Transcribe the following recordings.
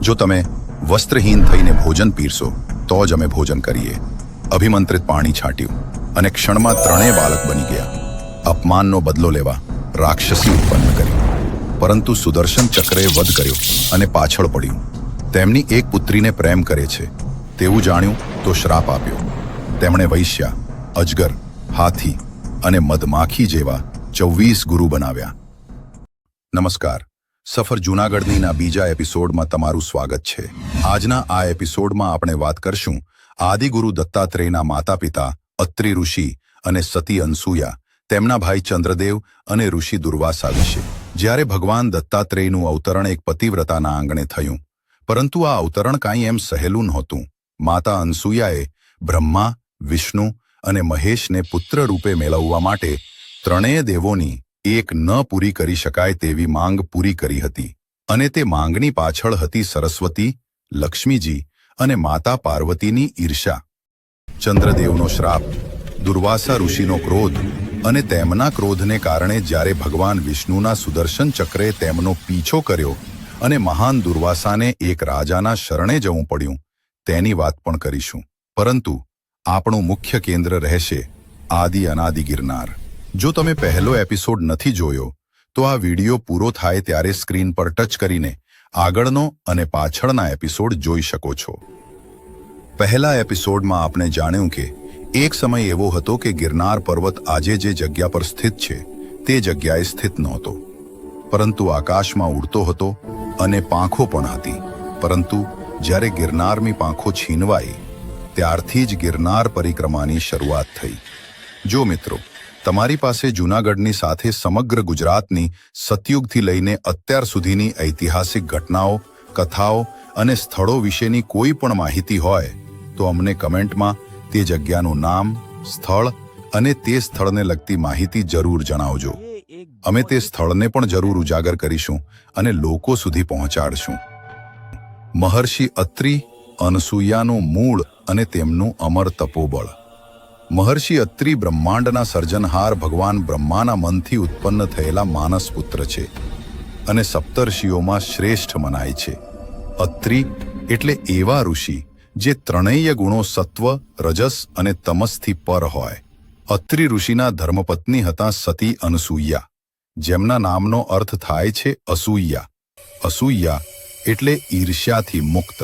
જો તમે વસ્ત્રહીન થઈને ભોજન પીરશો તો જ અમે ભોજન કરીએ. અભિમંત્રિત પાણી છાંટ્યું અને ક્ષણમાં ત્રણેય બાળક બની ગયા. અપમાનનો બદલો લેવા રાક્ષસી ઉત્પન્ન કરી. પરંતુ સુદર્શન ચક્રએ વધ કર્યો અને પાછળ પડ્યું. તેમની એક પુત્રીને પ્રેમ કરે છે. તેવું જાણ્યું તો શ્રાપ આપ્યો. તેમણે વૈશ્યા, અજગર, હાથી અને મધમાખી જેવા ચોવીસ ગુરુ બનાવ્યા. નમસ્કાર. સફર જૂનાગઢનીના બીજા એપિસોડમાં તમારું સ્વાગત છે. આજના આ એપિસોડમાં આપણે વાત કરશું આદિગુરુ દત્તાત્રેયના માતા પિતા અત્રિ ઋષિ અને સતી અનસુયા, તેમના ભાઈ ચંદ્રદેવ અને ઋષિ દુર્વાસા વિશે. જ્યારે ભગવાન દત્તાત્રેયનું અવતરણ એક પતિવ્રતાના આંગણે થયું, પરંતુ આ અવતરણ કાંઈ એમ સહેલું નહોતું. માતા અનસૂયાએ બ્રહ્મા, વિષ્ણુ અને મહેશને પુત્ર રૂપે મેળવવા માટે ત્રણેય દેવોની એક ન પૂરી કરી શકાય તેવી માંગ પૂરી કરી હતી. અને તે માંગની પાછળ હતી સરસ્વતી, લક્ષ્મીજી અને માતા પાર્વતીની ઈર્ષા ચંદ્રદેવનો શ્રાપ, દુર્વાસા ઋષિનો ક્રોધ અને તેમના ક્રોધને કારણે જ્યારે ભગવાન વિષ્ણુના સુદર્શન ચક્રે તેમનો પીછો કર્યો અને મહાન દુર્વાસાને એક રાજાના શરણે જવું પડ્યું, તેની વાત પણ કરીશું. પરંતુ આપણું મુખ્ય કેન્દ્ર રહેશે આદિ અનાદિ ગિરનાર. જો તમે પહેલો એપિસોડ નથી જોયો, તો આ વિડિયો પૂરો થાય ત્યારે સ્ક્રીન પર ટચ કરીને આગળનો અને પાછળના એપિસોડ જોઈ શકો છો. પહેલા એપિસોડમાં આપણે જાણ્યું કે એક સમય એવો હતો કે ગિરનાર પર્વત આજે જે જગ્યા પર સ્થિત છે, તે જગ્યાએ સ્થિત નહોતો. પરંતુ આકાશમાં ઉડતો હતો અને પાંખો પણ હતી. પરંતુ જ્યારે ગિરનારની પાંખો છીનવાઈ, ત્યારથી જ ગિરનાર પરિક્રમાની શરૂઆત થઈ. જો મિત્રો તમારી પાસે જૂનાગઢની સાથે સમગ્ર ગુજરાતની સતયુગથી લઈને અત્યાર સુધીની ઐતિહાસિક ઘટનાઓ, કથાઓ અને સ્થળો વિશેની કોઈ પણ માહિતી હોય, તો અમને કમેન્ટમાં તે જગ્યાનું નામ, સ્થળ અને તે સ્થળને લગતી માહિતી જરૂર જણાવજો. અમે તે સ્થળને પણ જરૂર ઉજાગર કરીશું અને લોકો સુધી પહોંચાડશું. મહર્ષિ અત્રિ અનસૂયાનું મૂળ અને તેમનું અમર તપોબળ. મહર્ષિ અત્રિ બ્રહ્માંડના સર્જનહાર ભગવાન બ્રહ્માના મનથી ઉત્પન્ન થયેલા માનસ પુત્ર છે અને સપ્તર્ષિઓમાં શ્રેષ્ઠ મનાય છે. અત્રિ એટલે એવા ઋષિ જે ત્રણેય ગુણો સત્વ, રજસ અને તમસથી પર હોય. અત્રિ ઋષિના ધર્મપત્ની હતા સતી અનસૂયા, જેમના નામનો અર્થ થાય છે અસૂયા. અસૂયા એટલે ઈર્ષ્યાથી મુક્ત.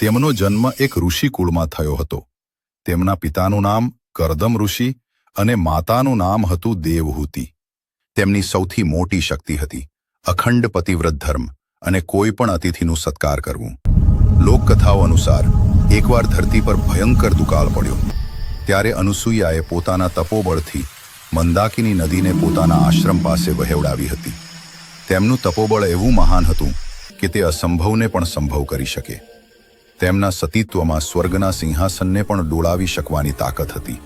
તેમનો જન્મ એક ઋષિકુળમાં થયો હતો. તેમના પિતાનું નામ કરદમ ઋષિ અને માતાનું નામ હતું દેવહૂતિ. તેમની સૌથી મોટી શક્તિ હતી, અખંડ પતિવ્રત ધર્મ અને કોઈ પણ અતિથિનું સત્કાર કરવું. લોકકથાઓ અનુસાર, એકવાર ધરતી પર ભયંકર દુકાળ પડ્યો. ત્યારે અનુસૂયાએ પોતાના તપોબળથી મંદાકિની નદીને પોતાના આશ્રમ પાસે વહેવડાવી હતી. તેમનું તપોબળ એવું મહાન હતું કે તે અસંભવને પણ સંભવ કરી શકે. તેમના સતીત્વમાં સ્વર્ગના સિંહાસનને પણ ડોળાવી શકવાની તાકાત હતી.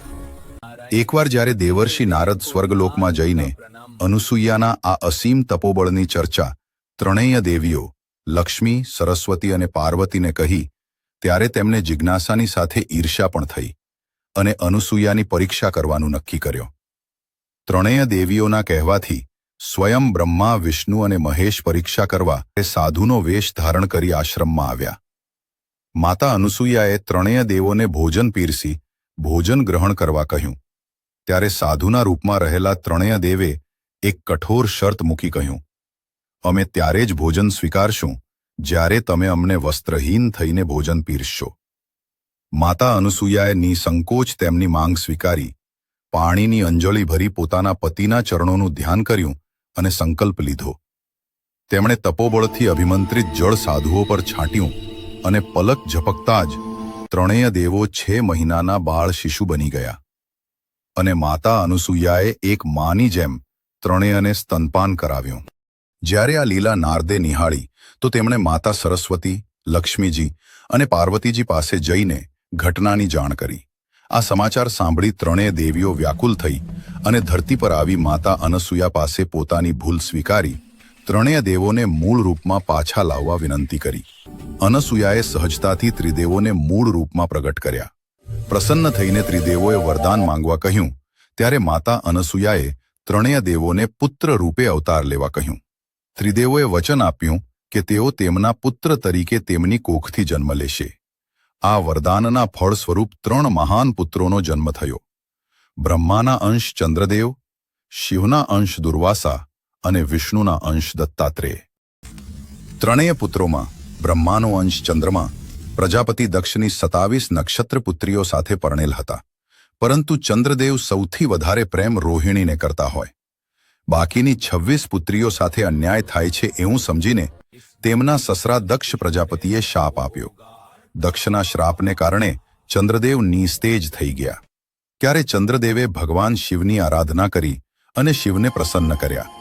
એકવાર જ્યારે દેવર્ષિ નારદ સ્વર્ગલોકમાં જઈને અનુસૂયાના આ અસીમ તપોબળની ચર્ચા ત્રણેય દેવીઓ, લક્ષ્મી, સરસ્વતી અને પાર્વતીને કહી, ત્યારે તેમને જિજ્ઞાસાની સાથે ઈર્ષ્યા પણ થઈ અને અનુસૂયાની પરીક્ષા કરવાનું નક્કી કર્યો. ત્રણેય દેવીઓના કહેવાથી સ્વયં બ્રહ્મા, વિષ્ણુ અને મહેશ પરીક્ષા કરવા એ સાધુનો વેશ ધારણ કરી આશ્રમમાં આવ્યા. માતા અનુસૂયાએ ત્રણેય દેવોને ભોજન પીરસી, ભોજન ગ્રહણ કરવા કહ્યું. ત્યારે સાધુના રૂપમાં રહેલા ત્રણેય દેવે એક કઠોર શર્ત મૂકી કહ્યું. અમે ત્યારે જ ભોજન સ્વીકારશું, જ્યારે તમે અમને વસ્ત્રહીન થઈને ભોજન પીરશો માતા અનુસૂયાએ નિસંકોચ તેમની માંગ સ્વીકારી, પાણીની અંજળી ભરી પોતાના પતિના ચરણોનું ધ્યાન કર્યું અને સંકલ્પ લીધો. તેમણે તપોબળથી અભિમંત્રિત જળ સાધુઓ પર છાંટ્યું અને પલક ઝપકતા જ ત્રણેય દેવો છે મહિનાના બાળ શિશુ બની ગયા. અને માતા અનુસૂયાએ એક માની જેમ ત્રણેયને સ્તનપાન કરાવ્યું. જ્યારે આ લીલા નારદે નિહાળી, તો તેમણે માતા સરસ્વતી, લક્ષ્મીજી અને પાર્વતીજી પાસે જઈને ઘટનાની જાણ કરી. આ સમાચાર સાંભળી ત્રણેય દેવીઓ વ્યાકુલ થઈ અને ધરતી પર આવી માતા અનસૂયા પાસે પોતાની ભૂલ સ્વીકારી ત્રણેય દેવોને મૂળ રૂપમાં પાછા લાવવા વિનંતી કરી. અનસૂયાએ સહજતાથી ત્રિદેવોને મૂળ રૂપમાં પ્રગટ કર્યા. પ્રસન્ન થઈને ત્રિદેવોએ વરદાન માંગવા કહ્યું, ત્યારે માતા અનસૂયાએ ત્રણેય દેવોને પુત્ર રૂપે અવતાર લેવા કહ્યું. ત્રિદેવોએ વચન આપ્યું કે તેઓ તેમના પુત્ર તરીકે તેમની કોખથી જન્મ લેશે. આ વરદાનના ફળ સ્વરૂપ ત્રણ મહાન પુત્રોનો જન્મ થયો. બ્રહ્માના અંશ ચંદ્રદેવ, શિવના અંશ દુર્વાસા અને વિષ્ણુના અંશ દત્તાત્રેય. ત્રણેય પુત્રોમાં, બ્રહ્માનો અંશ ચંદ્રમા, પ્રજાપતિ દક્ષની સતાવીસ નક્ષત્ર પુત્રીઓ સાથે પરણેલ હતા. પરંતુ ચંદ્રદેવ સૌથી વધારે પ્રેમ રોહિણીને કરતા હોય. બાકીની છવ્વીસ પુત્રીઓ સાથે અન્યાય થાય છે એવું સમજીને તેમના સસરા દક્ષ પ્રજાપતિએ શાપ આપ્યો. દક્ષના શ્રાપને કારણે ચંદ્રદેવ નિસ્તેજ થઈ ગયા. ત્યારે ચંદ્રદેવે ભગવાન શિવની આરાધના કરી અને શિવને પ્રસન્ન કર્યા.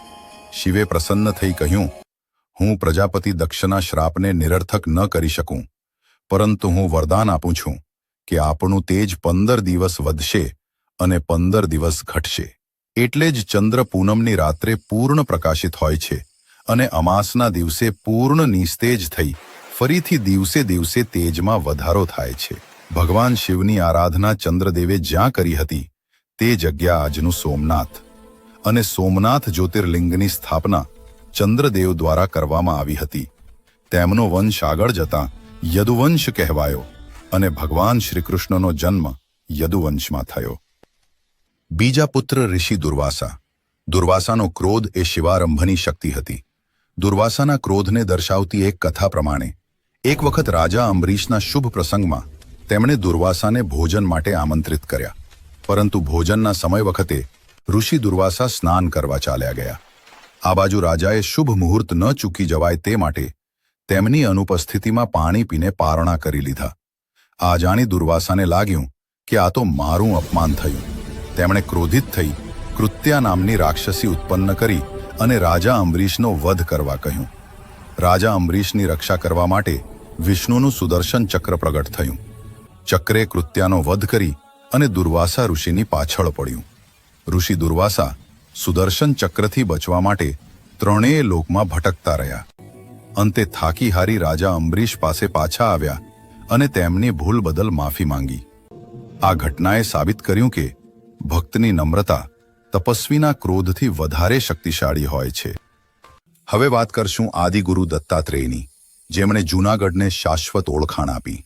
શિવે પ્રસન્ન થઈ કહ્યું, હું પ્રજાપતિ દક્ષના શ્રાપને નિરર્થક ન કરી શકું. પરંતુ હું વરદાન આપું છું કે આપણું તેજ પંદર દિવસ વધશે અને પંદર દિવસ ઘટશે. એટલે જ ચંદ્ર પૂનમની રાત્રે પૂર્ણ પ્રકાશિત હોય છે અને અમાસના દિવસે પૂર્ણ નિસ્તેજ થઈ ફરીથી દિવસે દિવસે તેજમાં વધારો થાય છે. ભગવાન શિવની આરાધના ચંદ્રદેવે જ્યાં કરી હતી તે જગ્યા આજનું સોમનાથ. અને સોમનાથ જ્યોતિર્લિંગની સ્થાપના ચંદ્રદેવ દ્વારા કરવામાં આવી હતી. તેમનો વંશ આગળ જતા યદુવંશ કહેવાયો અને ભગવાન શ્રીકૃષ્ણનો જન્મ યદુવંશમાં થયો. બીજા પુત્ર ઋષિ દુર્વાસા. દુર્વાસાનો ક્રોધ એ શિવારંભની શક્તિ હતી. દુર્વાસાના ક્રોધને દર્શાવતી એક કથા પ્રમાણે, એક વખત રાજા અંબરીશના શુભ પ્રસંગમાં તેમણે દુર્વાસાને ભોજન માટે આમંત્રિત કર્યા. પરંતુ ભોજનના સમય વખતે ઋષિ દુર્વાસા સ્નાન કરવા ચાલ્યા ગયા. આ બાજુ રાજાએ શુભ મુહૂર્ત ન ચૂકી જવાય તે માટે તેમની અનુપસ્થિતિમાં પાણી પીને પારણા કરી લીધા. આ જાણી દુર્વાસાને લાગ્યું કે આ તો મારું અપમાન થયું. તેમણે ક્રોધિત થઈ કૃત્યા નામની રાક્ષસી ઉત્પન્ન કરી અને રાજા અંબરીશનો વધ કરવા કહ્યું. રાજા અંબરીશની રક્ષા કરવા માટે વિષ્ણુનું સુદર્શન ચક્ર પ્રગટ થયું. ચક્રે કૃત્યાનો વધ કરી અને દુર્વાસા ઋષિની પાછળ પડ્યું. ઋષિ દુર્વાસા સુદર્શન ચક્રથી બચવા માટે ત્રણેય લોકમાં ભટકતા રહ્યા. અંતે થાકી હારી રાજા અંબરીશ પાસે પાછા આવ્યા અને તેમની ભૂલ બદલ માફી માંગી. આ ઘટનાએ સાબિત કર્યું કે ભક્તની નમ્રતા તપસ્વીના ક્રોધથી વધારે શક્તિશાળી હોય છે. હવે વાત કરશું આદિગુરુ દત્તાત્રેયની, જેમણે જૂનાગઢને શાશ્વત ઓળખાણ આપી.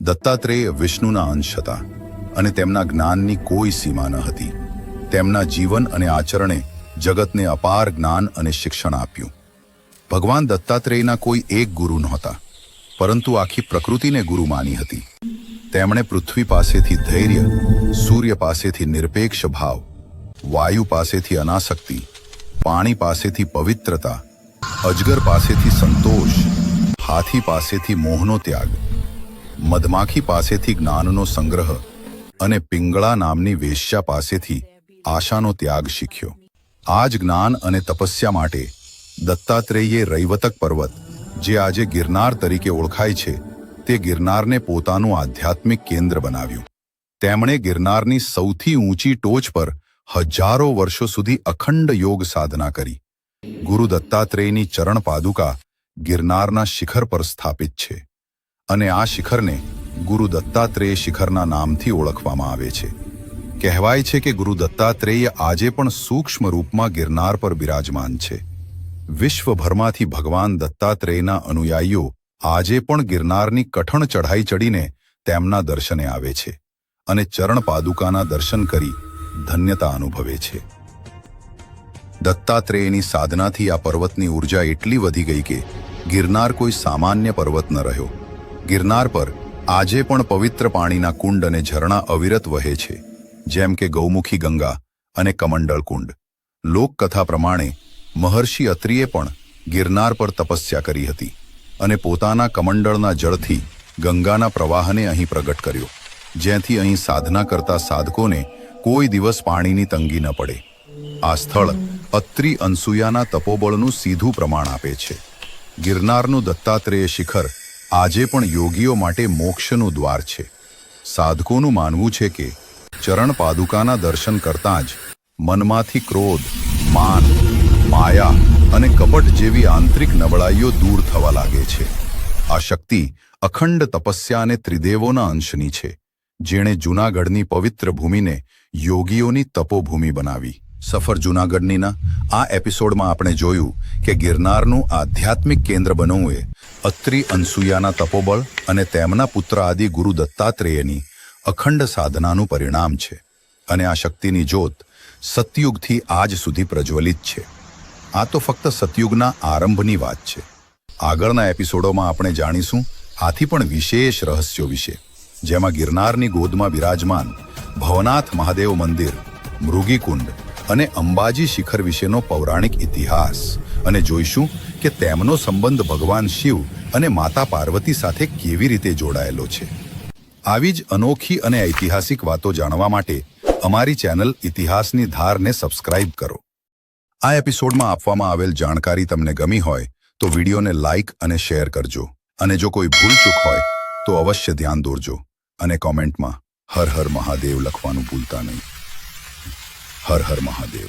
દત્તાત્રેય વિષ્ણુના અંશ હતા અને તેમના જ્ઞાનની કોઈ સીમા ન હતી. તેમના જીવન અને આચરણે જગતને અપાર જ્ઞાન અને શિક્ષણ આપ્યું. ભગવાન દત્તાત્રેયના કોઈ એક ગુરુ નહોતા, પરંતુ આખી પ્રકૃતિને ગુરુ માની હતી. તેમણે પૃથ્વી પાસેથી ધૈર્ય, સૂર્ય પાસેથી નિરપેક્ષ ભાવ, વાયુ પાસેથી અનાસક્તિ, પાણી પાસેથી પવિત્રતા, અજગર પાસેથી સંતોષ, હાથી પાસેથી મોહનો ત્યાગ, મધમાખી પાસેથી જ્ઞાનનો સંગ્રહ અને પિંગળા નામની વેશ્યા પાસેથી આશાનો ત્યાગ શીખ્યો. આ જ જ્ઞાન અને તપસ્યા માટે દત્તાત્રેયે રૈવતક પર્વત, જે આજે ગિરનાર તરીકે ઓળખાય છે, તે ગિરનારને પોતાનું આધ્યાત્મિક કેન્દ્ર બનાવ્યું. તેમણે ગિરનારની સૌથી ઊંચી ટોચ પર હજારો વર્ષો સુધી અખંડ યોગ સાધના કરી. ગુરુ દત્તાત્રેયની ચરણ પાદુકા ગિરનારના શિખર પર સ્થાપિત છે અને આ શિખરને ગુરુ દત્તાત્રેય શિખરના નામથી ઓળખવામાં આવે છે. કહેવાય છે કે ગુરુ દત્તાત્રેય આજે પણ સૂક્ષ્મ રૂપમાં ગિરનાર પર બિરાજમાન છે. વિશ્વભરમાંથી ભગવાન દત્તાત્રેયના અનુયાયીઓ આજે પણ ગિરનારની કઠણ ચઢાઈ ચડીને તેમના દર્શને આવે છે અને ચરણ પાદુકાના દર્શન કરી ધન્યતા અનુભવે છે. દત્તાત્રેયની સાધનાથી આ પર્વતની ઊર્જા એટલી વધી ગઈ કે ગિરનાર કોઈ સામાન્ય પર્વત ન રહ્યો. ગિરનાર પર આજે પણ પવિત્ર પાણીના કુંડ અને ઝરણા અવિરત વહે છે. જેમ કે ગૌમુખી ગંગા અને કમંડળ કુંડ. લોકકથા પ્રમાણે, મહર્ષિ અત્રિએ પણ ગિરનાર પર તપસ્યા કરી હતી અને પોતાના કમંડળના જળથી ગંગાના પ્રવાહને અહીં પ્રગટ કર્યો જેથી અહીં સાધના કરતા સાધકોને કોઈ દિવસ પાણીની તંગી ન પડે. આ સ્થળ અત્રિ અનસુયાના તપોબળનું સીધું પ્રમાણ આપે છે. ગિરનારનું દત્તાત્રેય શિખર આજે પણ યોગીઓ માટે મોક્ષનું દ્વાર છે. સાધકોનું માનવું છે કે ચરણ પાદુકાના દર્શન કરતાં જ મનમાંથી ક્રોધ, માન, માયા અને કપટ જેવી આંતરિક નબળાઈઓ દૂર થવા લાગે છે. આ શક્તિ અખંડ તપસ્યા અને ત્રિદેવોના અંશની છે, જેણે જૂનાગઢની પવિત્ર ભૂમિને યોગીઓની તપોભૂમિ બનાવી. સફર જૂનાગઢનીના આ એપિસોડમાં આપણે જોયું કે ગિરનારનું આધ્યાત્મિક કેન્દ્ર બનવું એ અત્રિ અનસુયાના તપોબળ અને તેમના પુત્ર આદિ ગુરુ દત્તાત્રેયની અખંડ સાધનાનું પરિણામ છે અને આ શક્તિની જોત સતયુગથી આજ સુધી પ્રજ્વલિત છે. આ તો ફક્ત સતયુગના આરંભની વાત છે. આગળના એપિસોડોમાં આપણે જાણીશું આથી પણ વિશેષ રહસ્યો વિશે, જેમાં ગિરનારની ગોદમાં બિરાજમાન ભવનાથ મહાદેવ મંદિર, મૃગીકુંડ અને અંબાજી શિખર વિશેનો પૌરાણિક ઇતિહાસ. અને જોઈશું કે તેમનો સંબંધ ભગવાન શિવ અને માતા પાર્વતી સાથે કેવી રીતે જોડાયેલો છે. આવી જ અનોખી અને ઐતિહાસિક વાતો જાણવા માટે અમારી ચેનલ ઇતિહાસની ધારને સબસ્ક્રાઇબ કરો. આ એપિસોડમાં આપવામાં આવેલ જાણકારી તમને ગમી હોય તો વિડીયોને લાઇક અને શેર કરજો. અને જો કોઈ ભૂલચૂક હોય તો અવશ્ય ધ્યાન દોરજો અને કોમેન્ટમાં હર હર મહાદેવ લખવાનું ભૂલતા નહીં. હર હર મહાદેવ.